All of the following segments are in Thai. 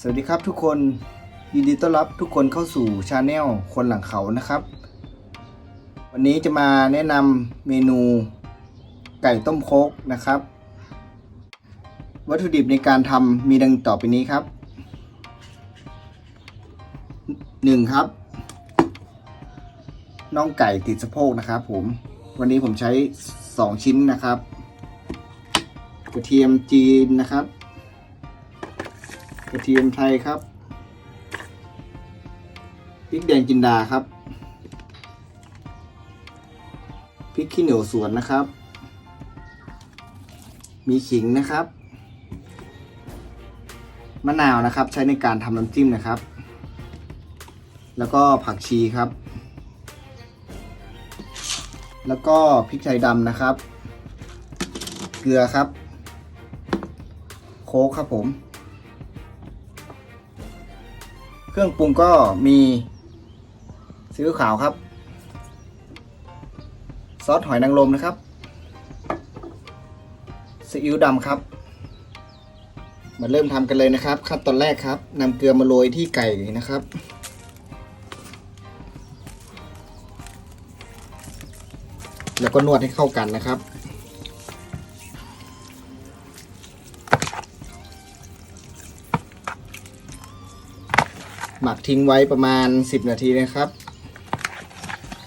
สวัสดีครับทุกคนยินดีต้อนรับทุกคนเข้าสู่ชาแนลคนหลังเขานะครับ วันนี้จะมาแนะนำเมนูไก่ต้มโคกนะครับ วัตถุดิบในการทำมีดังต่อไปนี้ครับ 1. ครับน่องไก่ติดสะโพกนะครับผมวันนี้ผมใช้ 2 ชิ้นนะครับ กระเทียมจีนนะครับ กระเทียมไทยครับพริกแดงจินดาครับพริกขี้เหนียวสวนนะครับ มีขิงนะครับ มะนาวนะครับใช้ในการทำน้ำจิ้มนะครับ แล้วก็ผักชีครับ แล้วก็พริกไทยดำนะครับ เกลือครับ โค้กครับผม เครื่องปรุงก็มีซีอิ๊วขาวครับ ซอสหอยนางรมนะครับซีอิ๊วดำครับ มาเริ่มทำกันเลยนะครับ ขั้นตอนแรกครับนำเกลือมาโรยที่ไก่นะครับ แล้วก็นวดให้เข้ากันนะครับ มักทิ้งไว้ประมาณ 10 นาทีนะครับ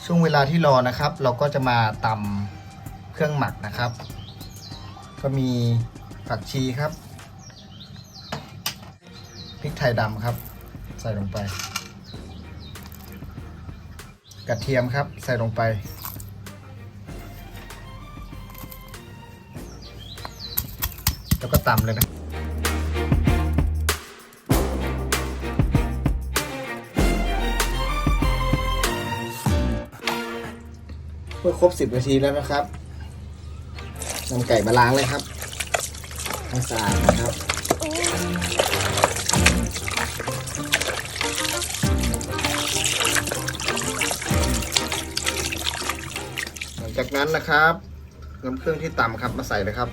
ช่วงเวลาที่รอนะครับ เราก็จะมาตำเครื่องหมักนะครับ ก็มีผักชีครับพริกไทยดำครับ ใส่ลงไป กระเทียมครับ ใส่ลงไป แล้วก็ตำเลยนะ เมื่อครบ 10 นาทีแล้วนะครับนำไก่มาล้างเลยครับให้สะอาดนะครับหลังจากนั้นนะครับนำเครื่องที่ต่ำครับมาใส่เลยครับ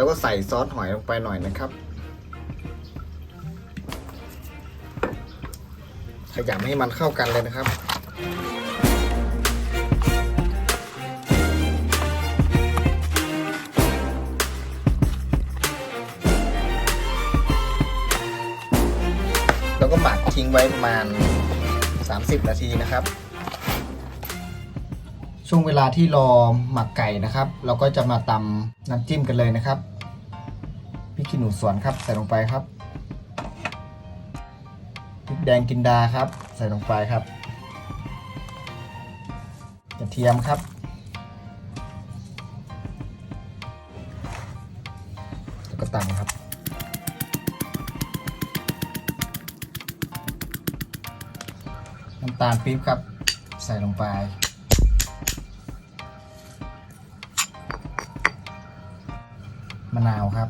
แล้วก็ใส่ซอสหอยลงไปหน่อยนะครับ ขยำให้มันเข้ากันเลยนะครับแล้วก็หมักทิ้งไว้ประมาณ 30 นาทีนะครับ ช่วงเวลาที่รอหมักไก่นะครับ เราก็จะมาตำน้ำจิ้มกันเลยนะครับพริกขี้หนูสวนครับใส่ลงไปครับพริกแดงกินดาครับ ใส่ลงไปครับกระเทียมครับ แล้วก็ตำครับน้ำตาลปี๊บครับ ใส่ลงไป มะนาวครับ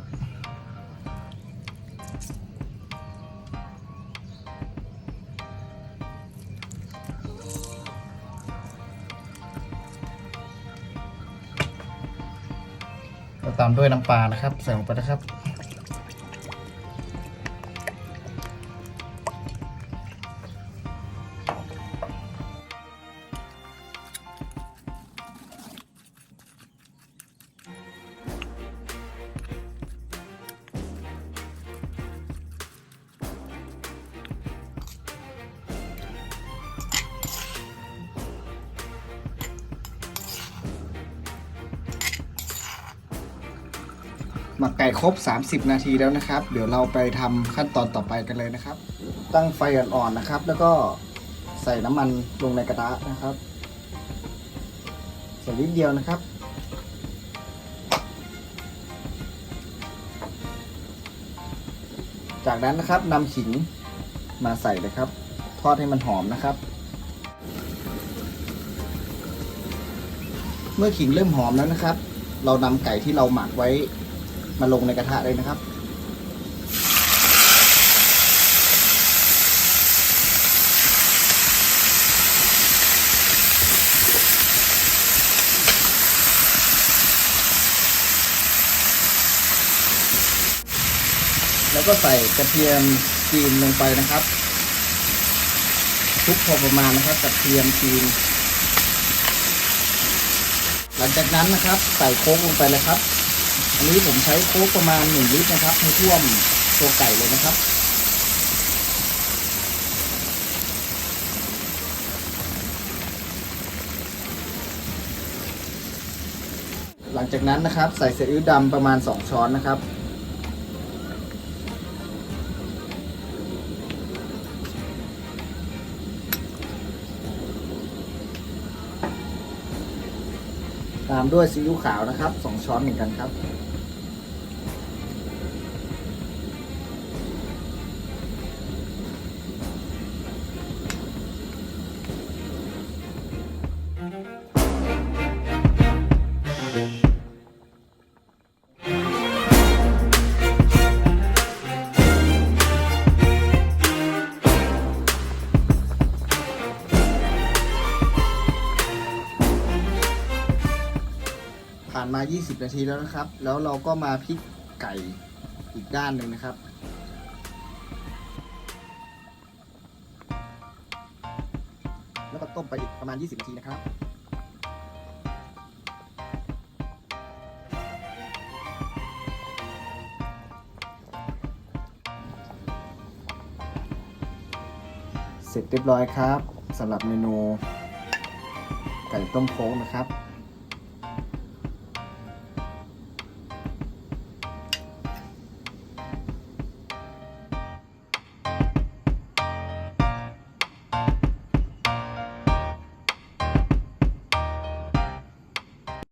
ก็ตามด้วยน้ำปลานะครับ ใส่ลงไปนะครับ หมักไก่ครบ 30 นาทีแล้วนะครับ เดี๋ยวเราไปทำขั้นตอนต่อไปกันเลยนะครับ ตั้งไฟอ่อนๆนะครับ แล้วก็ใส่น้ำมันลงในกระทะนะครับใส่นิดเดียวนะครับ จากนั้นนะครับนำขิงมาใส่เลยครับ ทอดให้มันหอมนะครับ เมื่อขิงเริ่มหอมแล้วนะครับ เรานำไก่ที่เราหมักไว้ มาลงในกระทะเลยนะครับ แล้วก็ใส่กระเทียมจีนลงไปนะครับทุกพอประมาณนะครับกระเทียมจีนหลังจากนั้นนะครับ ใส่โค้งลงไปเลยครับ อันนี้ผมใช้โค้กประมาณหนึ่งลิตรนะครับให้ท่วมตัวไก่เลยนะครับหลังจากนั้นนะครับ ใส่ซีอิ๊วดำประมาณ 2 ช้อนนะครับ ตามด้วยซีอิ๊วขาวนะครับ 2 ช้อนเหมือนกันครับ มา 20 นาทีแล้วนะครับ แล้วเราก็มาพลิกไก่อีกด้านหนึ่งนะครับ แล้วก็ต้มไปอีกประมาณ 20 นาทีนะครับเสร็จเรียบร้อยครับสำหรับเมนูไก่ต้มโค้งนะครับ